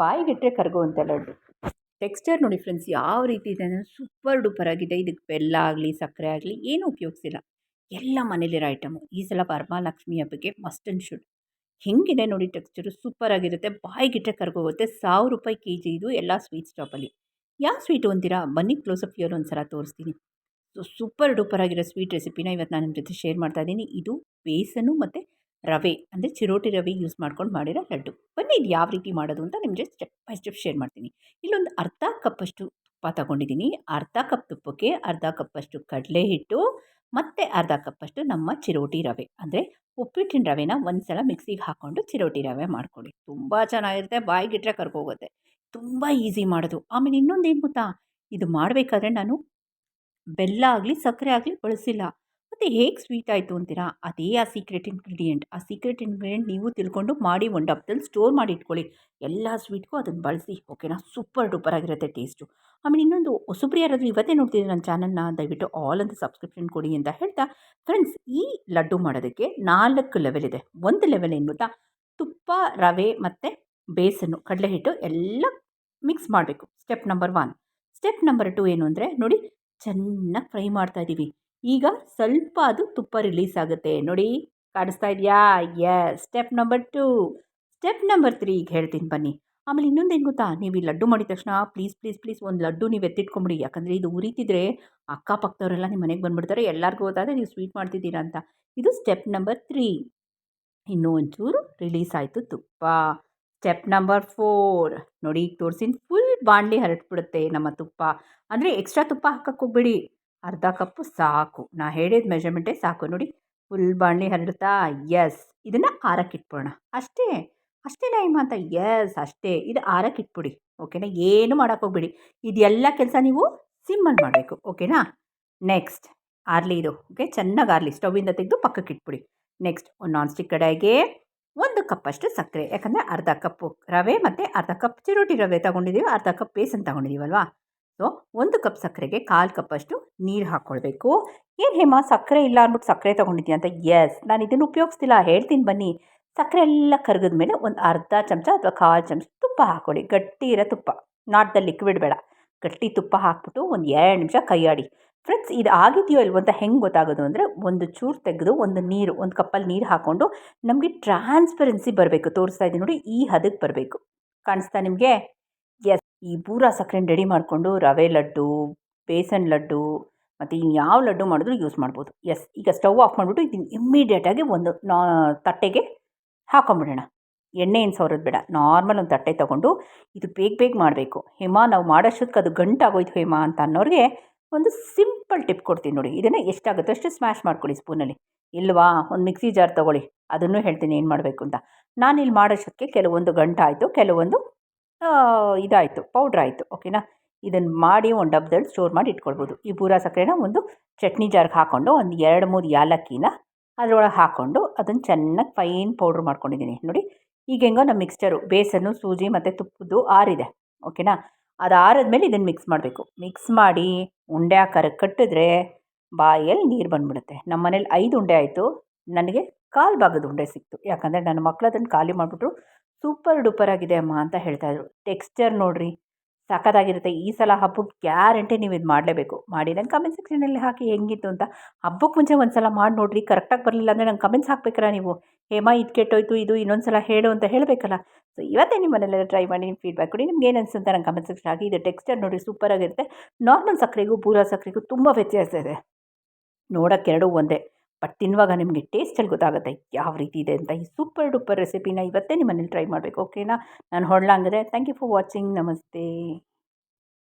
ಬಾಯಿಗಿಟ್ಟರೆ ಕರಗುವಂಥ ಲಡ್ಡು ಟೆಕ್ಸ್ಚರ್ ನೋಡಿ ಫ್ರೆಂಡ್ಸ್ ಯಾವ ರೀತಿ ಇದೆ ಅಂದರೆ ಸೂಪರ್ ಡೂಪರ್ ಆಗಿದೆ. ಇದಕ್ಕೆ ಬೆಲ್ಲ ಆಗಲಿ, ಸಕ್ಕರೆ ಆಗಲಿ ಏನೂ ಉಪಯೋಗಿಸಿಲ್ಲ. ಎಲ್ಲ ಮನೇಲಿರೋ ಐಟಮು ಈ ಸಲ ವರಮಹಾಲಕ್ಷ್ಮಿ ಹಬ್ಬಕ್ಕೆ ಮಸ್ಟ್ ಆ್ಯಂಡ್ ಶುಡ್ ಹೆಂಗಿದೆ ನೋಡಿ ಟೆಕ್ಸ್ಚರು ಸೂಪರ್ ಆಗಿರುತ್ತೆ. ಬಾಯಿಗಿಟ್ಟರೆ ಕರ್ಗೋಗುತ್ತೆ. ಸಾವಿರ ರೂಪಾಯಿ ಕೆ ಜಿ ಇದು ಎಲ್ಲ ಸ್ವೀಟ್ ಸ್ಟಾಪಲ್ಲಿ ಯಾವ ಸ್ವೀಟು ಅಂತೀರಾ? ಬನ್ನಿ ಕ್ಲೋಸಪ್ ಇಯರ್ ಒಂದು ಸಲ ತೋರಿಸ್ತೀನಿ. ಸೊ ಸೂಪರ್ ಡೂಪರ್ ಆಗಿರೋ ಸ್ವೀಟ್ ರೆಸಿಪಿನ ಇವತ್ತು ನಾನು ನಿಮ್ಮ ಜೊತೆ ಶೇರ್ ಮಾಡ್ತಾ ಇದ್ದೀನಿ. ಇದು ಬೇಸನ್ನು ಮತ್ತು ರವೆ ಅಂದರೆ ಚಿರೋಟಿ ರವೆ ಯೂಸ್ ಮಾಡ್ಕೊಂಡು ಮಾಡಿರೋ ಲಡ್ಡು. ಬನ್ನಿ ಇದು ಯಾವ ರೀತಿ ಮಾಡೋದು ಅಂತ ನಿಮಗೆ ಸ್ಟೆಪ್ ಬೈ ಸ್ಟೆಪ್ ಶೇರ್ ಮಾಡ್ತೀನಿ. ಇಲ್ಲೊಂದು ಅರ್ಧ ಕಪ್ಪಷ್ಟು ತುಪ್ಪ ತಗೊಂಡಿದ್ದೀನಿ ಅರ್ಧ ಕಪ್ ತುಪ್ಪಕ್ಕೆ ಅರ್ಧ ಕಪ್ಪಷ್ಟು ಕಡಲೆ ಹಿಟ್ಟು, ಮತ್ತು ಅರ್ಧ ಕಪ್ಪಷ್ಟು ನಮ್ಮ ಚಿರೋಟಿ ರವೆ. ಅಂದರೆ ಉಪ್ಪಿಟ್ಟಿನ ರವೆನ ಒಂದು ಸಲ ಮಿಕ್ಸಿಗೆ ಹಾಕ್ಕೊಂಡು ಚಿರೋಟಿ ರವೆ ಮಾಡ್ಕೊಳ್ಳಿ. ತುಂಬ ಚೆನ್ನಾಗಿರುತ್ತೆ, ಬಾಯಿಗಿಟ್ರೆ ಕರ್ಕೋಗುತ್ತೆ ತುಂಬ ಈಸಿ ಮಾಡೋದು. ಆಮೇಲೆ ಇನ್ನೊಂದು ಏನು ಗೊತ್ತಾ? ಇದು ಮಾಡಬೇಕಾದ್ರೆ ನಾನು ಬೆಲ್ಲ ಆಗಲಿ, ಸಕ್ಕರೆ ಆಗಲಿ ಬಳಸಿಲ್ಲ. ಮತ್ತು ಹೇಗೆ ಸ್ವೀಟ್ ಆಯಿತು ಅಂತೀರಾ? ಅದೇ ಆ ಸೀಕ್ರೆಟ್ ಇಂಗ್ರೀಡಿಯೆಂಟ್ ಆ ಸೀಕ್ರೆಟ್ ಇಂಗ್ರೀಡಿಯೆಂಟ್ ನೀವು ತಿಳ್ಕೊಂಡು ಮಾಡಿ ಒಂದು ಡಬ್ಬದಲ್ಲಿ ಸ್ಟೋರ್ ಮಾಡಿ ಇಟ್ಕೊಳ್ಳಿ. ಎಲ್ಲ ಸ್ವೀಟ್ಗೂ ಅದನ್ನು ಬಳಸಿ ಓಕೆನಾ ಸೂಪರ್ ಡೂಪರ್ ಆಗಿರುತ್ತೆ ಟೇಸ್ಟು ಆಮೇಲೆ ಇನ್ನೊಂದು ಹೊಸಬ್ರು ಯಾರಾದರೂ ಇವತ್ತೇ ನೋಡ್ತಿದ್ದೀರಿ ನನ್ನ ಚಾನಲ್ನ ದಯವಿಟ್ಟು ಆಲ್ ಅಂತ ಸಬ್ಸ್ಕ್ರಿಪ್ಷನ್ ಕೊಡಿ ಅಂತ ಹೇಳ್ತಾ ಫ್ರೆಂಡ್ಸ್ ಈ ಲಡ್ಡು ಮಾಡೋದಕ್ಕೆ ನಾಲ್ಕು ಲೆವೆಲ್ ಇದೆ. ಒಂದು ಲೆವೆಲ್ ಏನು ಗೊತ್ತಾ? ತುಪ್ಪ, ರವೆ ಮತ್ತು ಬೇಸನ್ನು ಕಡಲೆ ಹಿಟ್ಟು ಎಲ್ಲ ಮಿಕ್ಸ್ ಮಾಡಬೇಕು. Step number one step number two ಏನು ಅಂದರೆ ನೋಡಿ, ಚೆನ್ನಾಗಿ ಫ್ರೈ ಮಾಡ್ತಾ ಇದ್ದೀವಿ ಈಗ ಸ್ವಲ್ಪ ಅದು ತುಪ್ಪ ರಿಲೀಸ್ ಆಗುತ್ತೆ. ನೋಡಿ, ಕಾಣಿಸ್ತಾ ಇದೆಯಾ? Yes step number two step number three ಈಗ ಹೇಳ್ತೀನಿ ಬನ್ನಿ. ಆಮೇಲೆ ಇನ್ನೊಂದು ಏನು ಗೊತ್ತಾ? ನೀವು ಈ ಲಡ್ಡು ಮಾಡಿದ ತಕ್ಷಣ ಪ್ಲೀಸ್ ಪ್ಲೀಸ್ ಪ್ಲೀಸ್ ಒಂದು ಲಡ್ಡು ನೀವು ಎತ್ತಿಟ್ಕೊಂಬಿಡಿ. ಯಾಕಂದರೆ ಇದು ಉರಿತಿದ್ರೆ ಅಕ್ಕಪಕ್ಕದವರೆಲ್ಲ ನಿಮ್ಮ ಮನೆಗೆ ಬಂದುಬಿಡ್ತಾರೆ. ಎಲ್ಲರಿಗೂ ಗೊತ್ತಾದರೆ ನೀವು ಸ್ವೀಟ್ ಮಾಡ್ತಿದ್ದೀರಾ ಅಂತ. ಇದು ಸ್ಟೆಪ್ ನಂಬರ್ ತ್ರೀ ಇನ್ನೂ ಒಂಚೂರು ರಿಲೀಸ್ ಆಯಿತು ತುಪ್ಪ. ಸ್ಟೆಪ್ ನಂಬರ್ ಫೋರ್ ನೋಡಿ, ಈಗ ತೋರಿಸಿನ ಫುಲ್ ಬಾಂಡ್ಲಿ ಹರಟ್ಬಿಡುತ್ತೆ ನಮ್ಮ ತುಪ್ಪ. ಅಂದರೆ ಎಕ್ಸ್ಟ್ರಾ ತುಪ್ಪ ಹಾಕಕ್ಕೆ ಹೋಗ್ಬೇಡಿ. ಅರ್ಧ ಕಪ್ಪು ಸಾಕು. ನಾ ಹೇಳಿದ ಮೆಜರ್ಮೆಂಟೇ ಸಾಕು. ನೋಡಿ ಫುಲ್ ಬಾಣಲಿ ಹರಡ್ತಾ ಎಸ್ ಇದನ್ನು ಆರಕ್ಕೆ ಇಟ್ಬಿಡೋಣ. ಅಷ್ಟೇ ಅಷ್ಟೇ ಟೈಮ್ ಅಂತ? ಎಸ್ ಅಷ್ಟೇ. ಇದು ಆರಕ್ಕೆ ಇಟ್ಬಿಡಿ ಓಕೆನಾ ಏನು ಮಾಡೋಕೆ ಹೋಗ್ಬಿಡಿ. ಇದೆಲ್ಲ ಕೆಲಸ ನೀವು ಸಿಮ್ಮಲ್ಲಿ ಮಾಡಬೇಕು ಓಕೆನಾ ನೆಕ್ಸ್ಟ್ ಆರ್ಲಿ ಇದು ಓಕೆ ಚೆನ್ನಾಗಿ ಆರ್ಲಿ. ಸ್ಟವ್ವಿಂದ ತೆಗೆದು ಪಕ್ಕಕ್ಕೆ ಇಟ್ಬಿಡಿ. ನೆಕ್ಸ್ಟ್ ಒಂದು ನಾನ್ ಸ್ಟಿಕ್ ಕಡೆಗೆ ಒಂದು ಕಪ್ಪಷ್ಟು ಸಕ್ಕರೆ. ಯಾಕಂದರೆ ಅರ್ಧ ಕಪ್ಪು ರವೆ ಮತ್ತು ಅರ್ಧ ಕಪ್ ಚಿರೋಟಿ ರವೆ ತೊಗೊಂಡಿದ್ದೀವಿ ಅರ್ಧ ಕಪ್ ಬೇಸನ್ ತೊಗೊಂಡಿದ್ದೀವಲ್ವಾ ಸೊ ಒಂದು ಕಪ್ ಸಕ್ಕರೆಗೆ ಕಾಲು ಕಪ್ಪಷ್ಟು ನೀರು ಹಾಕ್ಕೊಳ್ಬೇಕು ಏನು ಹೇಮ, ಸಕ್ಕರೆ ಇಲ್ಲ ಅಂದ್ಬಿಟ್ಟು ಸಕ್ಕರೆ ತೊಗೊಂಡಿದ್ದೀನಿ ಅಂತ? ಎಸ್ ನಾನು ಇದನ್ನು ಉಪಯೋಗಿಸ್ತಿಲ್ಲ. ಹೇಳ್ತೀನಿ ಬನ್ನಿ. ಸಕ್ಕರೆ ಎಲ್ಲ ಕರಗಿದ ಮೇಲೆ ಒಂದು ಅರ್ಧ ಚಮಚ ಅಥವಾ ಕಾಲು ಚಮಚ ತುಪ್ಪ ಹಾಕ್ಕೊಳ್ಳಿ ಗಟ್ಟಿ ಇರೋ ತುಪ್ಪ. ನಾಟ್ ದ ಲಿಕ್ವಿಡ್ ಬೇಡ. ಗಟ್ಟಿ ತುಪ್ಪ ಹಾಕ್ಬಿಟ್ಟು ಒಂದು ಎರಡು ನಿಮಿಷ ಕೈಯಾಡಿ ಫ್ರೆಂಡ್ಸ್, ಇದು ಆಗಿದೆಯೋ ಇಲ್ವೋ ಅಂತ ಹೆಂಗೆ ಗೊತ್ತಾಗೋದು ಅಂದರೆ ಒಂದು ಚೂರು ತೆಗೆದು ಒಂದು ನೀರು, ಒಂದು ಕಪ್ಪಲ್ಲಿ ನೀರು ಹಾಕ್ಕೊಂಡು ನಮಗೆ ಟ್ರಾನ್ಸ್ಪರೆನ್ಸಿ ಬರಬೇಕು. ತೋರಿಸ್ತಾ ಇದ್ದೀನಿ ನೋಡಿ, ಈ ಹದಕ್ಕೆ ಬರಬೇಕು. ಕಾಣಿಸ್ತಾ ನಿಮಗೆ? ಈ ಬೂರ ಸಕ್ಕರೆನ ರೆಡಿ ಮಾಡಿಕೊಂಡು ರವೆ ಲಡ್ಡು, ಬೇಸನ್ ಲಡ್ಡು ಮತ್ತು ಇನ್ಯಾವ ಲಡ್ಡು ಮಾಡಿದ್ರು ಯೂಸ್ ಮಾಡ್ಬೋದು. ಎಸ್ ಈಗ ಸ್ಟವ್ ಆಫ್ ಮಾಡಿಬಿಟ್ಟು ಇದನ್ನು ಇಮ್ಮಿಡಿಯೇಟಾಗಿ ಒಂದು ನಾ, ತಟ್ಟೆಗೆ ಹಾಕೊಂಬಿಡೋಣ. ಎಣ್ಣೆ ಏನು ಸವರೋದು ಬೇಡ. ನಾರ್ಮಲ್ ಒಂದು ತಟ್ಟೆ ತೊಗೊಂಡು ಇದು ಬೇಗ ಬೇಗ ಮಾಡಬೇಕು. ಹೇಮ, ನಾವು ಮಾಡೋಷ್ಟಕ್ಕೆ ಅದು ಗಂಟಾಗೋಯ್ತು ಹೇಮ ಅಂತ ಅನ್ನೋರಿಗೆ ಒಂದು ಸಿಂಪಲ್ ಟಿಪ್ ಕೊಡ್ತೀನಿ ನೋಡಿ. ಇದನ್ನು ಎಷ್ಟಾಗುತ್ತೋ ಅಷ್ಟು ಸ್ಮ್ಯಾಶ್ ಮಾಡ್ಕೊಳ್ಳಿ ಸ್ಪೂನಲ್ಲಿ ಇಲ್ವಾ? ಒಂದು ಮಿಕ್ಸಿ ಜಾರ್ ತೊಗೊಳ್ಳಿ. ಅದನ್ನು ಹೇಳ್ತೀನಿ ಏನು ಮಾಡಬೇಕು ಅಂತ. ನಾನು ಇಲ್ಲಿ ಮಾಡೋಷ್ಟೊತ್ತಿಗೆ ಕೆಲವೊಂದು ಗಂಟಾಯಿತು, ಕೆಲವೊಂದು ಇದಾಯಿತು ಪೌಡ್ರ್ ಆಯಿತು ಓಕೆನಾ ಇದನ್ನು ಮಾಡಿ ಒಂದು ಡಬ್ಬದಲ್ಲಿ ಸ್ಟೋರ್ ಮಾಡಿ ಇಟ್ಕೊಳ್ಬೋದು. ಈ ಬೂರ ಸಕ್ಕರೆನ ಒಂದು ಚಟ್ನಿ ಜಾರ್ಗೆ ಹಾಕ್ಕೊಂಡು ಒಂದು ಎರಡು ಮೂರು ಯಾಲಕ್ಕಿನ ಅದರೊಳಗೆ ಹಾಕ್ಕೊಂಡು ಅದನ್ನು ಚೆನ್ನಾಗಿ ಫೈನ್ ಪೌಡ್ರ್ ಮಾಡ್ಕೊಂಡಿದ್ದೀನಿ ನೋಡಿ, ಈಗ ಹೆಂಗೋ ನಮ್ಮ ಮಿಕ್ಸ್ಚರು ಬೇಸನ್ನು, ಸೂಜಿ ಮತ್ತು ತುಪ್ಪದ್ದು ಆರಿದೆ ಓಕೆನಾ ಅದು ಆರದ್ಮೇಲೆ ಇದನ್ನು ಮಿಕ್ಸ್ ಮಾಡಬೇಕು. ಮಿಕ್ಸ್ ಮಾಡಿ ಉಂಡೆ ಆಕಾರಕ್ಕೆ ಕಟ್ಟಿದ್ರೆ ಬಾಯಲ್ಲಿ ನೀರು ಬಂದ್ಬಿಡುತ್ತೆ. ನಮ್ಮ ಮನೇಲಿ ಐದು ಉಂಡೆ ಆಯಿತು, ನನಗೆ ಕಾಲು ಭಾಗದ ಉಂಡೆ ಸಿಕ್ತು. ಯಾಕಂದರೆ ನನ್ನ ಮಕ್ಕಳು ಅದನ್ನು ಖಾಲಿ ಮಾಡಿಬಿಟ್ರು ಸೂಪರ್ ಡೂಪರ್ ಆಗಿದೆ ಅಮ್ಮ ಅಂತ ಹೇಳ್ತಾ ಇದ್ರು. ಟೆಕ್ಸ್ಚರ್ ನೋಡಿರಿ ಸಖತ್ತಾಗಿರುತ್ತೆ ಈ ಸಲ ಹಬ್ಬಕ್ಕೆ ಗ್ಯಾರಂಟಿ ನೀವು ಇದು ಮಾಡಲೇಬೇಕು. ಮಾಡಿ ನಂಗೆ ಕಮೆಂಟ್ ಸೆಕ್ಷನಲ್ಲಿ ಹಾಕಿ ಹೆಂಗಿತ್ತು ಅಂತ. ಹಬ್ಬಕ್ಕೆ ಮುಂಚೆ ಒಂದು ಸಲ ಮಾಡಿ ನೋಡಿರಿ. ಕರೆಕ್ಟಾಗಿ ಬರಲಿಲ್ಲ ಅಂದರೆ ನಂಗೆ ಕಮೆಂಟ್ಸ್ ಹಾಕ್ಬೇಕಲ್ಲ ನೀವು. ಹೇಮ ಇದು ಕೆಟ್ಟೋಯ್ತು, ಇದು ಇನ್ನೊಂದು ಸಲ ಹೇಳು ಅಂತ ಹೇಳಬೇಕಲ್ಲ. ಸೊ ಇವತ್ತೇ ನಿಮ್ಮ ಮನೆಯಲ್ಲೆಲ್ಲ ಟ್ರೈ ಮಾಡಿ ನಿಮ್ಮ ಫೀಡ್ಬ್ಯಾಕ್ ಕೊಡಿ. ನಿಮ್ಗೆ ಏನು ಅನಿಸುತ್ತೆ ನಂಗೆ ಕಮೆಂಟ್ ಸೆಕ್ಷನ್ ಹಾಕಿ. ಇದು ಟೆಕ್ಸ್ಚರ್ ನೋಡಿ ಸೂಪರಾಗಿರುತ್ತೆ ನಾರ್ಮಲ್ ಸಕ್ಕರೆಗೂ ಬೂರಾ ಸಕ್ಕರೆಗೂ ತುಂಬ ವ್ಯತ್ಯಾಸ ಇದೆ. ನೋಡೋಕ್ಕೆ ಎರಡೂ ಒಂದೇ. ಬಟ್ ತಿನ್ನುವಾಗ ನಿಮಗೆ ಟೇಸ್ಟಲ್ಲಿ ಗೊತ್ತಾಗುತ್ತೆ ಯಾವ ರೀತಿ ಇದೆ ಅಂತ ಈ ಸೂಪರ್ ಡೂಪರ್ ರೆಸಿಪಿನ ಇವತ್ತೇ ನಿಮ್ಮ ಟ್ರೈ ಮಾಡಬೇಕು ಓಕೆನಾ ನಾನು ಹೊರಡಲಾಂಗಿದೆ thank you for watching namaste.